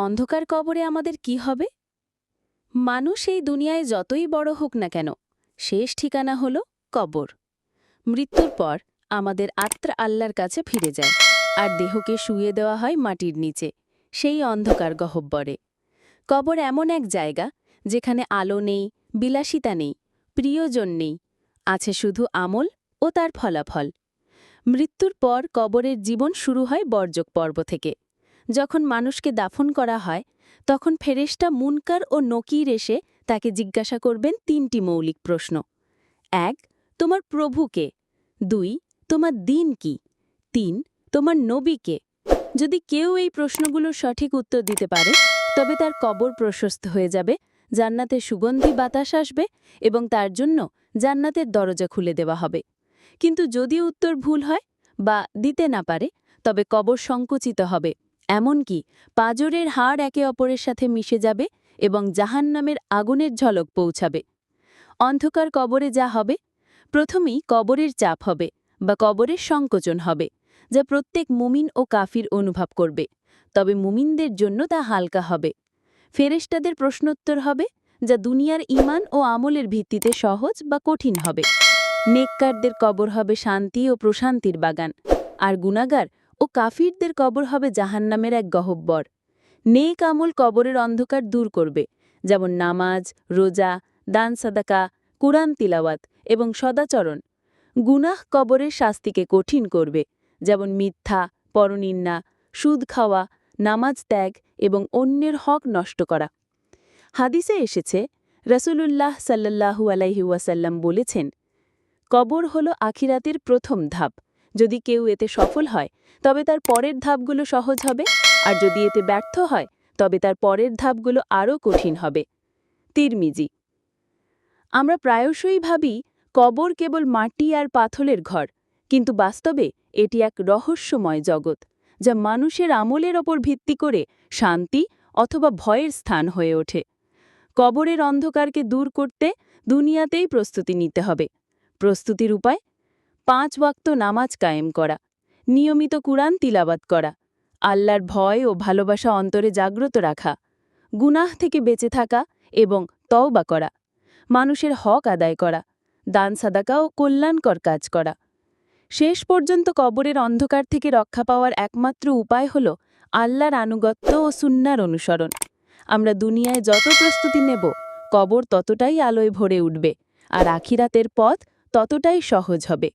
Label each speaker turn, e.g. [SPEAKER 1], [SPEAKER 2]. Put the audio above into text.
[SPEAKER 1] অন্ধকার কবরে আমাদের কি হবে? মানুষ এই দুনিয়ায় যতই বড় হোক না কেন, শেষ ঠিকানা হল কবর। মৃত্যুর পর আমাদের আত্মা আল্লাহর কাছে ফিরে যায়, আর দেহকে শুয়ে দেওয়া হয় মাটির নিচে, সেই অন্ধকার গহব্বরে। কবর এমন এক জায়গা, যেখানে আলো নেই, বিলাসিতা নেই, প্রিয়জন নেই, আছে শুধু আমল ও তার ফলাফল। মৃত্যুর পর কবরের জীবন শুরু হয় বর্জক পর্ব থেকে। যখন মানুষকে দাফন করা হয়, তখন ফেরেশতা মুনকার ও নকির এসে তাকে জিজ্ঞাসা করবেন তিনটি মৌলিক প্রশ্ন। এক, তোমার প্রভুকে দুই, তোমার দিন কি? তিন, তোমার নবীকে যদি কেউ এই প্রশ্নগুলোর সঠিক উত্তর দিতে পারে, তবে তার কবর প্রশস্ত হয়ে যাবে, জান্নাতে সুগন্ধি বাতাস আসবে এবং তার জন্য জান্নাতের দরজা খুলে দেওয়া হবে। কিন্তু যদি উত্তর ভুল হয় বা দিতে না পারে, তবে কবর সংকুচিত হবে। এমনকি পাজরের হাড় একে অপরের সাথে মিশে যাবে এবং জাহান্নামের আগুনের ঝলক পৌঁছাবে। অন্ধকার কবরে যা হবে, প্রথমেই কবরের চাপ হবে বা কবরের সংকোচন হবে, যা প্রত্যেক মুমিন ও কাফির অনুভব করবে। তবে মুমিনদের জন্য তা হালকা হবে। ফেরেশতাদের প্রশ্নোত্তর হবে যা দুনিয়ার ইমান ও আমলের ভিত্তিতে সহজ বা কঠিন হবে। নেককারদের কবর হবে শান্তি ও প্রশান্তির বাগান। আর গুনাগার ও কাফিরদের কবর হবে জাহান্নামের এক গহব্বর। নেক আমল কবরের অন্ধকার দূর করবে, যেমন নামাজ, রোজা, দান সাদাকা, কুরআন তিলাওয়াত এবং সদাচরণ। গুনাহ কবরের শাস্তিকে কঠিন করবে, যেমন মিথ্যা পরনিন্না সুদ খাওয়া, নামাজ ত্যাগ এবং অন্যের হক নষ্ট করা। হাদিসে এসেছে, রসুলুল্লাহ সাল্লাহু আলাইহি ওয়াসাল্লাম বলেছেন, কবর হল আখিরাতের প্রথম ধাপ। যদি কেউ এতে সফল হয়, তবে তার পরের ধাপগুলো সহজ হবে, আর যদি এতে ব্যর্থ হয়, তবে তার পরের ধাপগুলো আরও কঠিন হবে। তিরমিজি। আমরা প্রায়শই ভাবি, কবর কেবল মাটি আর পাথলের ঘর, কিন্তু বাস্তবে এটি এক রহস্যময় জগৎ, যা মানুষের আমলের ওপর ভিত্তি করে শান্তি অথবা ভয়ের স্থান হয়ে ওঠে। কবরের অন্ধকারকে দূর করতে দুনিয়াতেই প্রস্তুতি নিতে হবে। প্রস্তুতির উপায় পাঁচ ওয়াক্ত নামাজ কায়েম করা, নিয়মিত কুরআন তিলাবাত করা, আল্লাহর ভয় ও ভালোবাসা অন্তরে জাগ্রত রাখা, গুনাহ থেকে বেঁচে থাকা এবং তওবা করা, মানুষের হক আদায় করা, দান সাদাকা ও কল্যাণকর কাজ করা। শেষ পর্যন্ত কবরের অন্ধকার থেকে রক্ষা পাওয়ার একমাত্র উপায় হল আল্লাহর আনুগত্য ও সুন্নার অনুসরণ। আমরা দুনিয়ায় যত প্রস্তুতি নেব, কবর ততটাই আলোয় ভরে উঠবে, আর আখিরাতের পথ ততটাই সহজ হবে।